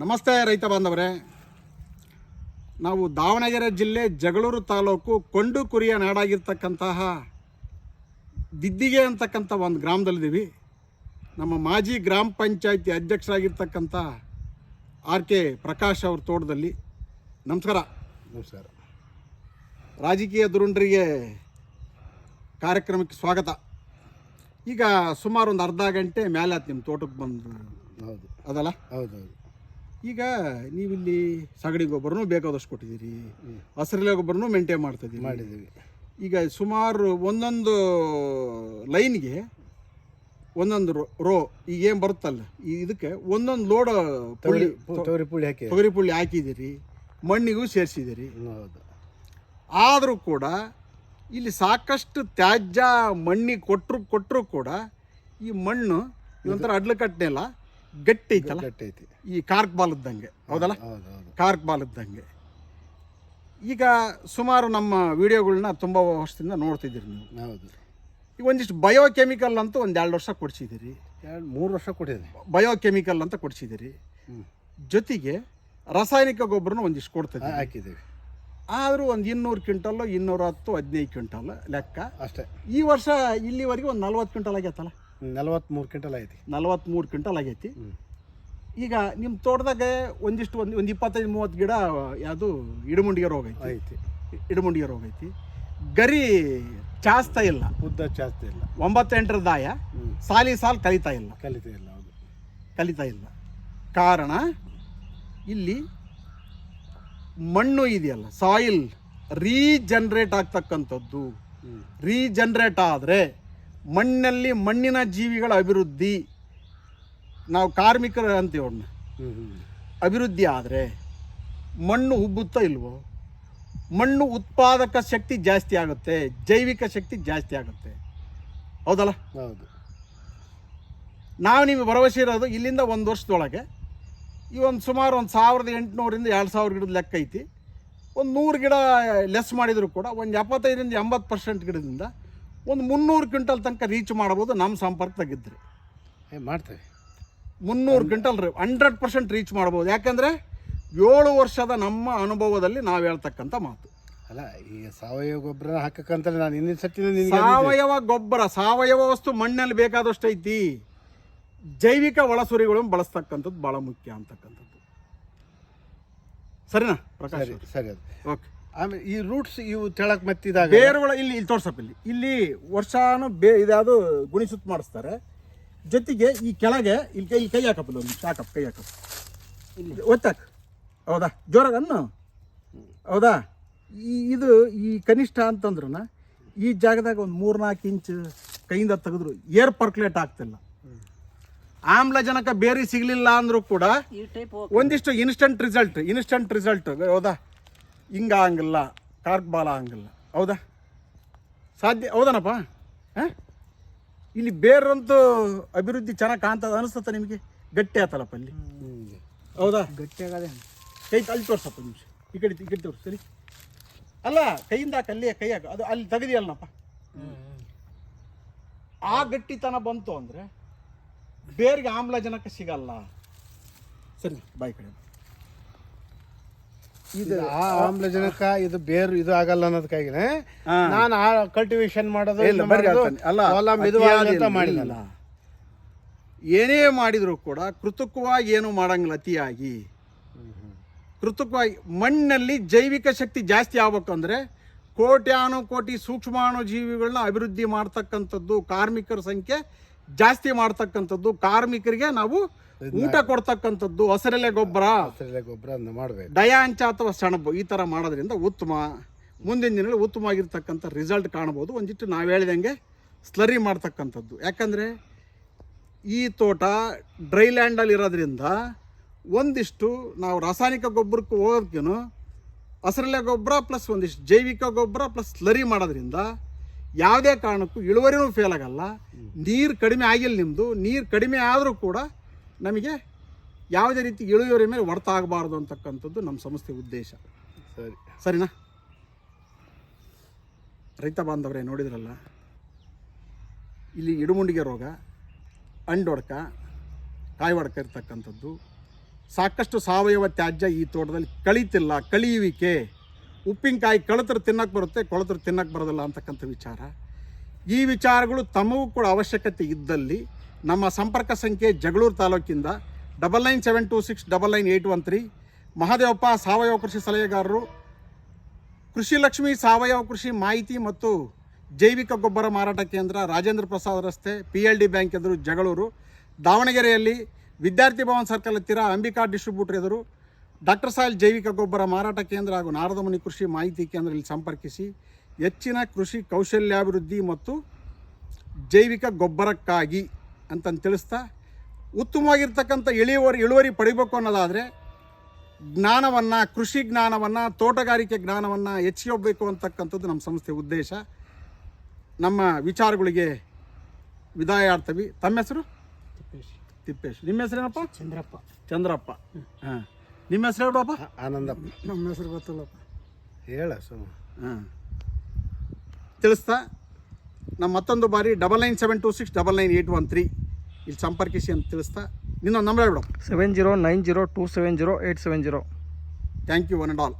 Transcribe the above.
ನಮಸ್ತೆ ರೈತ ಬಾಂಧವರೇ. ನಾವು ದಾವಣಗೆರೆ ಜಿಲ್ಲೆ ಜಗಳೂರು ತಾಲೂಕು ಕೊಂಡು ಕುರಿಯ ನಾಡಾಗಿರ್ತಕ್ಕಂತಹ ದಿದ್ದಿಗೆ ಅಂತಕ್ಕಂಥ ಒಂದು ಗ್ರಾಮದಲ್ಲಿದ್ದೀವಿ. ನಮ್ಮ ಮಾಜಿ ಗ್ರಾಮ ಪಂಚಾಯತಿ ಅಧ್ಯಕ್ಷರಾಗಿರ್ತಕ್ಕಂಥ ಆರ್ ಕೆ ಪ್ರಕಾಶ್ ಅವ್ರ ತೋಟದಲ್ಲಿ. ನಮಸ್ಕಾರ. ನಮಸ್ಕಾರ. ರಾಜಕೀಯ ದುರುಂಡರಿಗೆ ಕಾರ್ಯಕ್ರಮಕ್ಕೆ ಸ್ವಾಗತ. ಈಗ ಸುಮಾರು ಒಂದು ಅರ್ಧ ಗಂಟೆ ಮೇಲೆ ಆಯ್ತು ನಿಮ್ಮ ತೋಟಕ್ಕೆ ಬಂದು ಹೌದು. ಅದಲ್ಲ? ಹೌದೌದು ಈಗ ನೀವಿಲ್ಲಿ ಸಗಣಿ ಗೊಬ್ಬರನೂ ಬೇಕಾದಷ್ಟು ಕೊಟ್ಟಿದ್ದೀರಿ. ಹಸಿರಲೆ ಗೊಬ್ಬರನೂ ಮೇಂಟೈನ್ ಮಾಡ್ತಿದ್ದೀವಿ ಮಾಡಿದ್ದೀವಿ. ಈಗ ಸುಮಾರು ಒಂದೊಂದು ಲೈನ್ಗೆ ಒಂದೊಂದು ರೋ- ರೋ ಈಗ ಏನು ಬರುತ್ತಲ್ಲ ಈ ಇದಕ್ಕೆ ಒಂದೊಂದು ಲೋಡ್ ಪುಳ್ಳಿ ಪು- ತೊಗರಿ ಪುಳಿ ಹಾಕಿ ತೊಗರಿ ಪುಳ್ಳಿ ಹಾಕಿದ್ದೀರಿ ಮಣ್ಣಿಗೂ ಸೇರಿಸಿದ್ದೀರಿ. ಹೌದು. ಆದರೂ ಕೂಡ ಇಲ್ಲಿ ಸಾಕಷ್ಟು ತ್ಯಾಜ್ಯ ಮಣ್ಣಿಗೆ ಕೊಟ್ಟರು ಕೊಟ್ಟರು ಕೂಡ ಈ ಮಣ್ಣು ಇದೊಂಥರ ಅಡ್ಲಕಟ್ಟನೆಲ್ಲ ಗಟ್ಟಿ ಐತಲ್ಲ ಗಟ್ಟಿ ಐತಿ ಈ ಕಾರ್ಕ್ ಬಾಲ್ ಇದ್ದಂಗೆ. ಹೌದಲ್ಲ? ಹೌದು ಹೌದು ಕಾರ್ಕ್ ಬಾಲ್ ಇದ್ದಂಗೆ. ಈಗ ಸುಮಾರು ನಮ್ಮ ವಿಡಿಯೋಗಳನ್ನ ತುಂಬ ವರ್ಷದಿಂದ ನೋಡ್ತಿದ್ದೀರಿ ನೀವು. ಹೌದು. ಈಗ ಒಂದಿಷ್ಟು ಬಯೋಕೆಮಿಕಲ್ ಅಂತ ಒಂದು ಎರಡು ವರ್ಷ ಕೊಡಿಸಿದ್ದೀರಿ. ಎರಡು ಮೂರು ವರ್ಷ ಕೊಟ್ಟಿದ್ದೀನಿ. ಬಯೋಕೆಮಿಕಲ್ ಅಂತ ಕೊಡಿಸಿದ್ದೀರಿ. ಜೊತೆಗೆ ರಾಸಾಯನಿಕ ಗೊಬ್ಬರನ ಒಂದಿಷ್ಟು ಕೊಡ್ತದೆ ಹಾಕಿದ್ದೀವಿ. ಆದರೂ ಒಂದು ಇನ್ನೂರು ಕ್ವಿಂಟಲ್ಲು ಇನ್ನೂರ ಹತ್ತು ಹದಿನೈದು ಕ್ವಿಂಟಲ್ ಲೆಕ್ಕ. ಅಷ್ಟೇ. ಈ ವರ್ಷ ಇಲ್ಲಿವರೆಗೆ ಒಂದು ನಲ್ವತ್ತು ಕ್ವಿಂಟಲ್ ಆಗೈತಲ್ಲ? ನಲವತ್ತ್ಮೂರು ಕ್ವಿಂಟಲ್ ಐತಿ ನಲ್ವತ್ತ್ಮೂರು ಕ್ವಿಂಟಲ್ ಆಗೈತಿ. ಈಗ ನಿಮ್ಮ ತೋಟದಾಗ ಒಂದಿಷ್ಟು ಒಂದು ಒಂದು ಇಪ್ಪತ್ತೈದು ಮೂವತ್ತು ಗಿಡ ಯಾವುದು ಇಡಮುಂಡಿಗೆ ರೋಗ ಐತಿ. ಐತಿ. ಇಡಮುಂಡಿಗೆ ರೋಗ ಐತಿ. ಗರಿ ಚಾಸ್ತಾ ಇಲ್ಲ. ಉದ್ದ ಜಾಸ್ತಿ ಇಲ್ಲ. ಒಂಬತ್ತೆಂಟರ ದಾಯ. ಸಾಲಿ ಸಾಲ್ ಕಲಿತಾ ಇಲ್ಲ. ಕಲಿತಾ ಇಲ್ಲ ಹೌದು. ಕಲಿತಾ ಇಲ್ಲ. ಕಾರಣ ಇಲ್ಲಿ ಮಣ್ಣು ಇದೆಯಲ್ಲ ಸಾಯಿಲ್ ರೀಜನ್ರೇಟ್ ಆಗ್ತಕ್ಕಂಥದ್ದು. ರೀಜನ್ರೇಟ್ ಆದರೆ ಮಣ್ಣಲ್ಲಿ ಮಣ್ಣಿನ ಜೀವಿಗಳ ಅಭಿವೃದ್ಧಿ ನಾವು ಕಾರ್ಮಿಕರು ಅಂತೀವಿ ಅವ್ರನ್ನ. ಅಭಿವೃದ್ಧಿ ಆದರೆ ಮಣ್ಣು ಉಬ್ಬುತ್ತಾ ಇಲ್ವೋ? ಮಣ್ಣು ಉತ್ಪಾದಕ ಶಕ್ತಿ ಜಾಸ್ತಿ ಆಗುತ್ತೆ ಜೈವಿಕ ಶಕ್ತಿ ಜಾಸ್ತಿ ಆಗುತ್ತೆ. ಹೌದಲ್ಲ? ಹೌದು. ನಾವು ನಿಮಗೆ ಭರವಸೆ ಇರೋದು ಇಲ್ಲಿಂದ ಒಂದು ವರ್ಷದೊಳಗೆ ಈ ಒಂದು ಸುಮಾರು ಒಂದು ಸಾವಿರದ ಎಂಟುನೂರಿಂದ ಎರಡು ಸಾವಿರ ಗಿಡದ ಲೆಕ್ಕ ಐತಿ. ಒಂದು ನೂರು ಗಿಡ ಲೆಸ್ ಮಾಡಿದರೂ ಕೂಡ ಒಂದು ಎಪ್ಪತ್ತೈದರಿಂದ ಎಂಬತ್ತು ಪರ್ಸೆಂಟ್ ಗಿಡದಿಂದ ಒಂದು ಮುನ್ನೂರು ಕ್ವಿಂಟಲ್ ತನಕ ರೀಚ್ ಮಾಡ್ಬೋದು ನಮ್ಮ ಸಂಪರ್ಕದಾಗಿದ್ದರೆ ಏ ಮಾಡ್ತೇವೆ. ಮುನ್ನೂರು ಕ್ವಿಂಟಲ್ ರೀ ಹಂಡ್ರೆಡ್ ಪರ್ಸೆಂಟ್ ರೀಚ್ ಮಾಡ್ಬೋದು. ಯಾಕಂದರೆ ಏಳು ವರ್ಷದ ನಮ್ಮ ಅನುಭವದಲ್ಲಿ ನಾವು ಹೇಳ್ತಕ್ಕಂಥ ಮಾತು. ಅಲ್ಲ ಈ ಸಾವಯವ ಗೊಬ್ಬರ ಹಾಕಕ್ಕಂತಲೇ ನಾನು ಹಿಂದಿನ ಸತಿ ನಿನಗೆ ಸಾವಯವ ಗೊಬ್ಬರ ಸಾವಯವ ವಸ್ತು ಮಣ್ಣಲ್ಲಿ ಬೇಕಾದಷ್ಟು ಐತಿ. ಜೈವಿಕ ಒಳಸುರಿಗಳನ್ನು ಬಳಸ್ತಕ್ಕಂಥದ್ದು ಭಾಳ ಮುಖ್ಯ ಅಂತಕ್ಕಂಥದ್ದು. ಸರಿನಾ ಪ್ರಕಾಶ್ ಸರಿ ಸರಿ ಅದು. ಓಕೆ ಆಮೇಲೆ ಈ ರೂಟ್ಸ್ ಇವು ತೆಳಕ್ ಮತ್ತಿದಾಗ ಬೇರುಗಳು ಇಲ್ಲಿ ಇಲ್ಲಿ ತೋರ್ಸಪ್ಪ ಇಲ್ಲಿ. ಇಲ್ಲಿ ವರ್ಷಾನು ಬೇ ಇದ್ಯಾವುದು ಗುಣಿಸುತ್ತ ಮಾಡಿಸ್ತಾರೆ. ಜೊತೆಗೆ ಈ ಕೆಳಗೆ ಇಲ್ಲಿ ಕೈ ಕೈ ಹಾಕಪ್ಪ ಇಲ್ಲಿ ಒಂದು ಸಾಕಪ್ಪ ಕೈ ಹಾಕಪ್ಪ. ಇಲ್ಲಿ. ಒತ್ತಾಕ. ಹೌದಾ? ಜೋರಾಗ ಅನ್ನು ಹೌದಾ? ಈ ಇದು ಈ ಕನಿಷ್ಠ ಅಂತಂದ್ರನ ಈ ಜಾಗದಾಗ ಒಂದು ಮೂರ್ನಾಲ್ಕು ಇಂಚ್ ಕೈಯಿಂದ ತೆಗೆದ್ರು ಏರ್ ಪರ್ಕ್ಲೇಟ್ ಆಗ್ತಿಲ್ಲ. ಆಮ್ಲಜನಕ ಬೇರೆ ಸಿಗಲಿಲ್ಲ ಅಂದರೂ ಕೂಡ ಒಂದಿಷ್ಟು ಇನ್ಸ್ಟಂಟ್ ರಿಸಲ್ಟ್ ಇನ್ಸ್ಟಂಟ್ ರಿಸಲ್ಟ್ ಹೌದಾ? ಹಿಂಗ ಹಂಗಿಲ್ಲ ಕಾರ್ಕ್ ಬಾಲ ಹಂಗಿಲ್ಲ ಹೌದಾ? ಸಾಧ್ಯ ಹೌದನಪ್ಪ? ಹಾಂ? ಇಲ್ಲಿ ಬೇರಂತೂ ಅಭಿವೃದ್ಧಿ ಚೆನ್ನಾಗಿ ಕಾಣ್ತದ ಅನಿಸ್ತದೆ ನಿಮಗೆ? ಗಟ್ಟಿ ಆತಲ್ಲಪ್ಪ ಅಲ್ಲಿ. ಹೌದಾ? ಗಟ್ಟಿ ಆಗದೆ ಕೈ ಅಲ್ಲಿ ತೋರ್ಸಪ್ಪ ನಿಮಿಷ. ಈ ಕಡೆ ಈ ಕಡೆ ತೋರಿಸ್ ಸರಿ? ಅಲ್ಲ ಕೈಯಿಂದ ಅಲ್ಲೇ ಕೈ ಹಾಕ. ಅದು ಅಲ್ಲಿ ತೆಗೆದಿಯಲ್ಲನಪ್ಪ ಆ ಗಟ್ಟಿತನ ಬಂತು ಅಂದರೆ ಬೇರಿಗೆ ಆಮ್ಲಜನಕ ಸಿಗಲ್ಲ. ಸರಿ ಬಾಯ್ ಕಡೆ. ಇದು ಆ ಆಮ್ಲಜನಕ ಇದು ಬೇರು ಇದು ಆಗಲ್ಲ ಅನ್ನೋದಕ್ಕಾಗಿನೇ ನಾನು ಆ ಕಲ್ಟಿವೇಶನ್ ಮಾಡೋದು ಇಲ್ಲ ಅಲ್ಲ ಹೊಲ ಮಿದುವಾಗಲಿ ಅಂತ ಅತಿಯಾಗಿ ಮಾಡಿಲ್ಲ ಇಲ್ಲ. ಏನೇ ಮಾಡಿದ್ರು ಕೂಡ ಕೃತಕವಾಗಿ ಏನು ಮಾಡಂಗಿಲ್ಲ ಅತಿಯಾಗಿ. ಕೃತಕವಾಗಿ ಮಣ್ಣಲ್ಲಿ ಜೈವಿಕ ಶಕ್ತಿ ಜಾಸ್ತಿ ಆಗ್ಬೇಕಂದ್ರೆ ಕೋಟ್ಯಾನು ಕೋಟಿ ಸೂಕ್ಷ್ಮಾಣು ಜೀವಿಗಳನ್ನ ಅಭಿವೃದ್ಧಿ ಮಾಡ್ತಕ್ಕಂಥದ್ದು ಕಾರ್ಮಿಕರ ಸಂಖ್ಯೆ ಜಾಸ್ತಿ ಮಾಡ್ತಕ್ಕಂಥದ್ದು ಕಾರ್ಮಿಕರಿಗೆ ನಾವು ಊಟ ಕೊಡ್ತಕ್ಕಂಥದ್ದು ಹಸಿರೆಲೆ ಗೊಬ್ಬರ. ಹಸಿರೆಲೆ ಗೊಬ್ಬರ ಮಾಡಬೇಕು. ಡಯಾಂಚ ಅಥವಾ ಸೆಣಬು ಈ ಥರ ಮಾಡೋದ್ರಿಂದ ಉತ್ತಮ. ಮುಂದಿನ ದಿನಗಳಲ್ಲಿ ಉತ್ತಮವಾಗಿರ್ತಕ್ಕಂಥ ರಿಸಲ್ಟ್ ಕಾಣ್ಬೋದು ಒಂದಿಷ್ಟು ನಾವು ಹೇಳಿದಂಗೆ ಸ್ಲರಿ ಮಾಡ್ತಕ್ಕಂಥದ್ದು. ಯಾಕಂದರೆ ಈ ತೋಟ ಡ್ರೈ ಲ್ಯಾಂಡಲ್ಲಿ ಇರೋದ್ರಿಂದ ಒಂದಿಷ್ಟು ನಾವು ರಾಸಾಯನಿಕ ಗೊಬ್ಬರಕ್ಕೆ ಹೋಗೋದಕ್ಕೇನು ಹಸಿರೆಲೆ ಗೊಬ್ಬರ ಪ್ಲಸ್ ಒಂದಿಷ್ಟು ಜೈವಿಕ ಗೊಬ್ಬರ ಪ್ಲಸ್ ಸ್ಲರಿ ಮಾಡೋದ್ರಿಂದ ಯಾವುದೇ ಕಾರಣಕ್ಕೂ ಇಳುವರಿನೂ ಫೇಲ್ ಆಗಲ್ಲ. ನೀರು ಕಡಿಮೆ ಆಗಿಲ್ಲ ನಿಮ್ಮದು ನೀರು ಕಡಿಮೆ ಆದರೂ ಕೂಡ ನಮಗೆ ಯಾವುದೇ ರೀತಿ ಇಳುವರಿ ಮೇಲೆ ಹೊಡೆತ ಆಗಬಾರ್ದು ಅಂತಕ್ಕಂಥದ್ದು ನಮ್ಮ ಸಂಸ್ಥೆ ಉದ್ದೇಶ. ಸರಿ. ಸರಿನಾ? ರೈತ ಬಾಂಧವರೇ ನೋಡಿದ್ರಲ್ಲ? ಇಲ್ಲಿ ಇಡುಮುಂಡಿಗೆ ರೋಗ ಅಂಡೊಡ್ಕ ಕಾಯಿ ಹೊಡ್ಕ ಇರ್ತಕ್ಕಂಥದ್ದು. ಸಾಕಷ್ಟು ಸಾವಯವ ತ್ಯಾಜ್ಯ ಈ ತೋಟದಲ್ಲಿ ಕಳೀತಿಲ್ಲ ಕಳಿಯುವಿಕೆ ಉಪ್ಪಿನಕಾಯಿ ಕಳತ್ರ ತಿನ್ನಕ್ಕೆ ಬರುತ್ತೆ ಕೊಳತ್ರ ತಿನ್ನಕ್ಕೆ ಬರೋದಿಲ್ಲ ಅಂತಕ್ಕಂಥ ವಿಚಾರ. ಈ ವಿಚಾರಗಳು ತಮಗೂ ಕೂಡ ಅವಶ್ಯಕತೆ ಇದ್ದಲ್ಲಿ ನಮ್ಮ ಸಂಪರ್ಕ ಸಂಖ್ಯೆ Jagalur ತಾಲೂಕಿಂದ double nine seven two six double nine eight one three, Mahadevappa ಸಾವಯವ ಕೃಷಿ ಸಲಹೆಗಾರರು, ಕೃಷಿ ಲಕ್ಷ್ಮಿ ಸಾವಯವ ಕೃಷಿ ಮಾಹಿತಿ ಮತ್ತು ಜೈವಿಕ ಗೊಬ್ಬರ ಮಾರಾಟ ಕೇಂದ್ರ ರಾಜೇಂದ್ರ ಪ್ರಸಾದ್ ರಸ್ತೆ ಪಿ ಎಲ್ ಡಿ ಬ್ಯಾಂಕ್ ಎದುರು ಜಗಳೂರು, ದಾವಣಗೆರೆಯಲ್ಲಿ ವಿದ್ಯಾರ್ಥಿ ಭವನ್ ಸರ್ಕಲ್ ಹತ್ತಿರ ಅಂಬಿಕಾ ಡಿಸ್ಟ್ರಿಬ್ಯೂಟರ್ ಎದುರು ಡಾಕ್ಟರ್ ಸಾಯಿಲ್ ಜೈವಿಕ ಗೊಬ್ಬರ ಮಾರಾಟ ಕೇಂದ್ರ ಹಾಗೂ ನಾರದಮುನಿ ಕೃಷಿ ಮಾಹಿತಿ ಕೇಂದ್ರದಲ್ಲಿ ಸಂಪರ್ಕಿಸಿ ಹೆಚ್ಚಿನ ಕೃಷಿ ಕೌಶಲ್ಯಾಭಿವೃದ್ಧಿ ಮತ್ತು ಜೈವಿಕ ಗೊಬ್ಬರಕ್ಕಾಗಿ ಅಂತಂದು ತಿಳಿಸ್ತಾ ಉತ್ತಮವಾಗಿರ್ತಕ್ಕಂಥ ಇಳುವರಿ ಇಳುವರಿ ಪಡಿಬೇಕು ಅನ್ನೋದಾದರೆ ಜ್ಞಾನವನ್ನು ಕೃಷಿ ಜ್ಞಾನವನ್ನು ತೋಟಗಾರಿಕೆ ಜ್ಞಾನವನ್ನು ಹೆಚ್ಚಿಸಬೇಕು ಅಂತಕ್ಕಂಥದ್ದು ನಮ್ಮ ಸಂಸ್ಥೆ ಉದ್ದೇಶ. ನಮ್ಮ ವಿಚಾರಗಳಿಗೆ ವಿದಾಯ ಆಡ್ತೀವಿ ತಮ್ಮ ಹೆಸರು? ತಿಪ್ಪೇಶ್. ನಿಮ್ಮ ಹೆಸರೇನಪ್ಪ ಚಂದ್ರಪ್ಪ. ಚಂದ್ರಪ್ಪ. ಹಾಂ. ನಿಮ್ಮ ಹೆಸರು ಹೇಳಪ್ಪ ಆನಂದಪ್ಪ. ನಮ್ಮ ಹೆಸರು ಗೊತ್ತಲ್ಲಪ್ಪ. ಹೇಳ ಸುಮ್ಮ ಹಾಂ. ತಿಳಿಸ್ತಾ ನಮ್ಮ ಮತ್ತೊಂದು ಬಾರಿ double nine seven two six double nine eight one three ಇಲ್ಲಿ ಸಂಪರ್ಕಿಸಿ ಅಂತ ತಿಳಿಸ್ತಾ ನಿನ್ನೊಂದು ನಂಬರ್ ಹೇಳ್ಬಿಡು. Seven zero nine zero two seven zero eight seven zero thank you one and all